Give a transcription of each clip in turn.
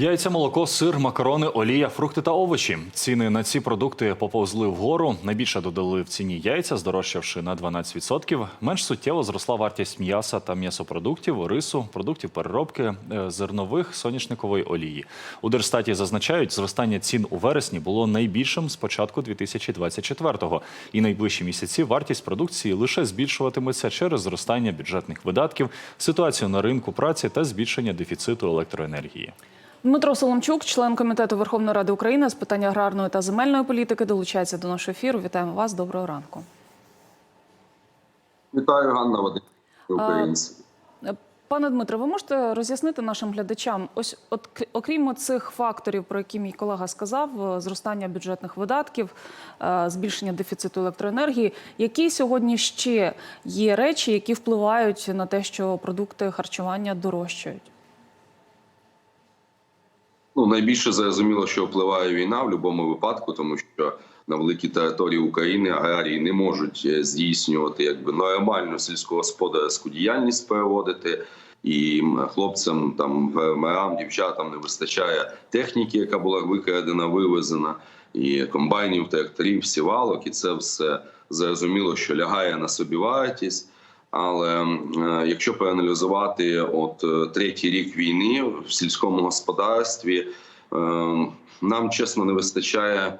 Яйця, молоко, сир, макарони, олія, фрукти та овочі. Ціни на ці продукти поповзли вгору. Найбільше додали в ціні яйця, здорожчавши на 12%. Менш суттєво зросла вартість м'яса та м'ясопродуктів, рису, продуктів переробки, е, зернових, соняшникової олії. У Держстаті зазначають, зростання цін у вересні було найбільшим з початку 2024-го. І найближчі місяці вартість продукції лише збільшуватиметься через зростання бюджетних видатків, ситуацію на ринку праці та збільшення дефіциту електроенергії. Дмитро Соломчук, член комітету Верховної Ради України з питань аграрної та земельної політики, долучається до нашого ефіру. Вітаємо вас. Доброго ранку. Вітаю, Ганна Вадим, українці. Пане Дмитре, ви можете роз'яснити нашим глядачам, ось от окрім цих факторів, про які мій колега сказав, е, зростання бюджетних видатків, е, збільшення дефіциту електроенергії, які сьогодні ще є речі, які впливають на те, що продукти харчування дорожчають? Ну найбільше зрозуміло, що впливає війна в будь-якому випадку, тому що на великій території України аграрії не можуть е, здійснювати якби нормальну сільськогосподарську діяльність переводити. І хлопцям, там фермерам, дівчатам не вистачає техніки, яка була викрадена, вивезена, і комбайнів, тракторів, сівалок, і це все зрозуміло, що лягає на собівартість. Але е, якщо проаналізувати от е, третій рік війни в сільському господарстві, е, нам чесно не вистачає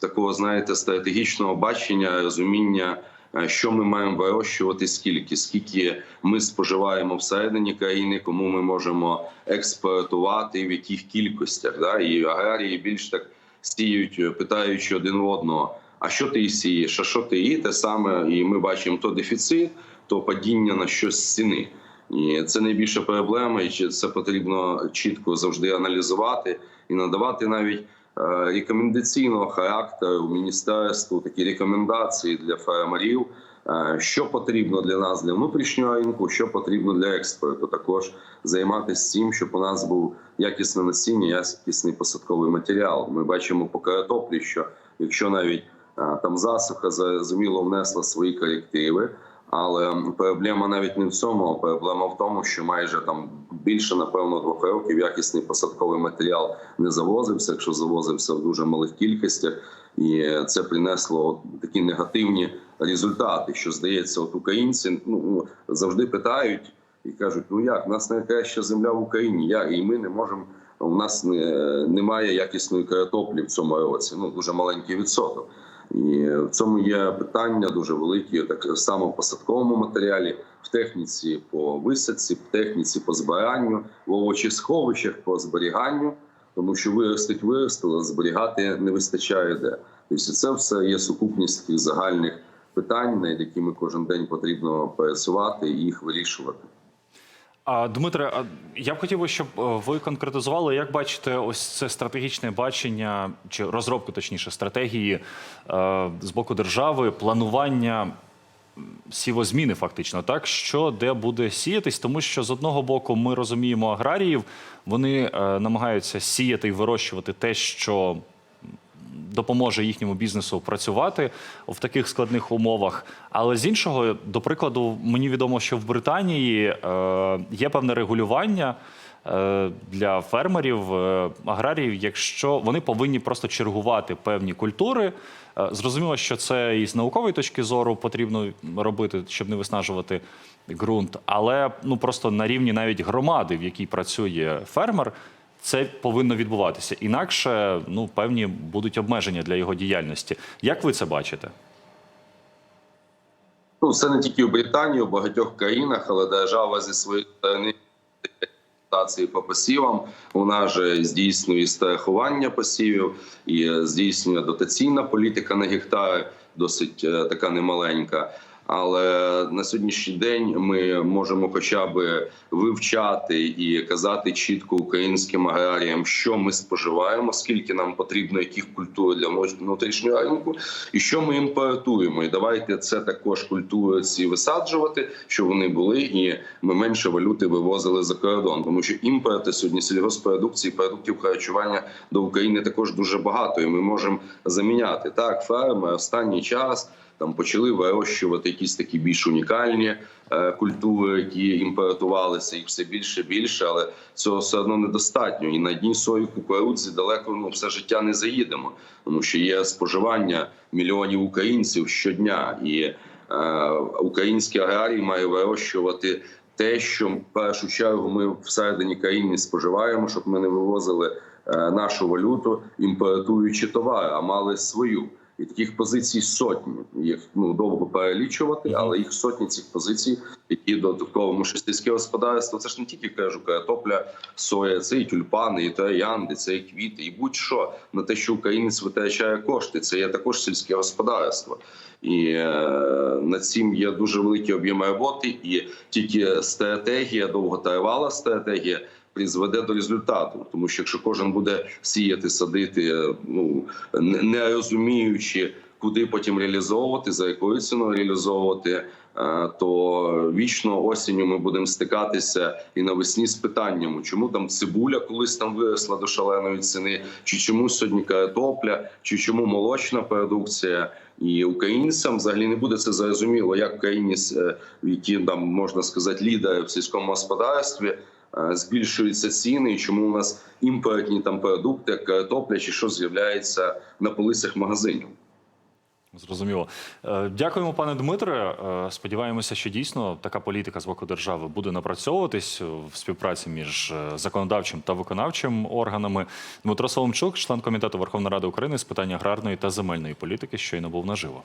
такого, знаєте, стратегічного бачення, розуміння, що ми маємо вирощувати, скільки, скільки ми споживаємо всередині країни, кому ми можемо експортувати, в яких кількостях. Да? І аграрії більш так сіють, е, питаючи один одного. А що ти сієш? А що ти і те саме? І ми бачимо то дефіцит, то падіння на щось ціни. І це найбільша проблема, і це потрібно чітко завжди аналізувати і надавати навіть е, рекомендаційного характеру міністерству такі рекомендації для фермерів, е, що потрібно для нас для внутрішнього ринку, що потрібно для експорту. Також займатися цим, щоб у нас був якісне насіння, якісний посадковий матеріал. Ми бачимо по картоплі, що якщо навіть там засуха зрозуміло внесла свої корективи. Але проблема навіть не в цьому. а Проблема в тому, що майже там більше напевно двох років якісний посадковий матеріал не завозився, якщо завозився в дуже малих кількостях, і це принесло такі негативні результати. Що здається, от українці ну завжди питають і кажуть: ну як в нас найкраща земля в Україні? Як і ми не можемо. У нас не, немає якісної картоплі в цьому році. Ну дуже маленький відсоток. І в цьому є питання дуже великі, так само в посадковому матеріалі, в техніці по висадці, в техніці по збиранню, в овочесховищах по зберіганню, тому що виростить виростило, зберігати не вистачає де. Тобто це все є сукупність таких загальних питань, над якими кожен день потрібно працювати і їх вирішувати. А Дмитре, я б хотів щоб е, ви конкретизували, як бачите, ось це стратегічне бачення чи розробку, точніше, стратегії е, з боку держави, планування сівозміни, фактично, так? Що де буде сіятись, тому що з одного боку ми розуміємо аграріїв, вони е, намагаються сіяти і вирощувати те, що допоможе їхньому бізнесу працювати в таких складних умовах. Але з іншого, до прикладу, мені відомо, що в Британії е, є певне регулювання. е, Для фермерів, е, аграріїв, якщо вони повинні просто чергувати певні культури, зрозуміло, що це і з наукової точки зору потрібно робити, щоб не виснажувати ґрунт, але ну просто на рівні навіть громади, в якій працює фермер, це повинно відбуватися. Інакше ну певні будуть обмеження для його діяльності. Як ви це бачите? Ну, це не тільки в Британії, у багатьох країнах, але держава зі своєї сторони дотації по посівам. Вона ж здійснює страхування посівів і здійснює дотаційна політика на гектари, досить е, така немаленька. Але на сьогоднішній день ми можемо хоча б вивчати і казати чітко українським аграріям, що ми споживаємо, скільки нам потрібно яких культур для внутрішнього ринку, і що ми імпортуємо. І давайте це також культури ці висаджувати, щоб вони були, і ми менше валюти вивозили за кордон, тому що імпорти сьогодні сільгоспродукції, продуктів харчування до України також дуже багато, і ми можемо заміняти так. Ферми останній час там почали вирощувати якісь такі більш унікальні е, культури, які імпортувалися, їх все більше більше, але цього все одно недостатньо. І на дні сої кукурудзі далеко ну, все життя не заїдемо, тому що є споживання мільйонів українців щодня, і е, український аграрій має вирощувати те, що в першу чергу ми всередині країни споживаємо, щоб ми не вивозили е, нашу валюту, імпортуючи товари, а мали свою. І таких позицій сотні. Їх ну довго перелічувати, але їх сотні цих позицій, які додатково сільське господарство. Це ж не тільки кажу, картопля, соя, це і тюльпани, і троянди, це і квіти, і будь-що на те, що українець витрачає кошти. Це є також сільське господарство. І е, над цим є дуже великі об'єми роботи, і тільки стратегія, довготривала стратегія призведе до результату. Тому що якщо кожен буде сіяти, садити, е, ну не- не розуміючи, куди потім реалізовувати, за якою ціною реалізовувати. Е, То вічно осінню ми будемо стикатися і навесні з питанням, чому там цибуля колись там виросла до шаленої ціни, чи чому сьогодні картопля, чи чому молочна продукція. І українцям взагалі не буде це зрозуміло, як в країні, е, які там можна сказати, лідери в сільському господарстві е, збільшуються ціни, і чому у нас імпортні там продукти, картопля чи що з'являється на полицях магазинів. Зрозуміло. Е, Дякуємо, пане Дмитре. Е, Сподіваємося, що дійсно така політика з боку держави буде напрацьовуватись в співпраці між е, законодавчим та виконавчим органами. Дмитро Соломчук, член комітету Верховної Ради України з питань аграрної та земельної політики, щойно був наживо.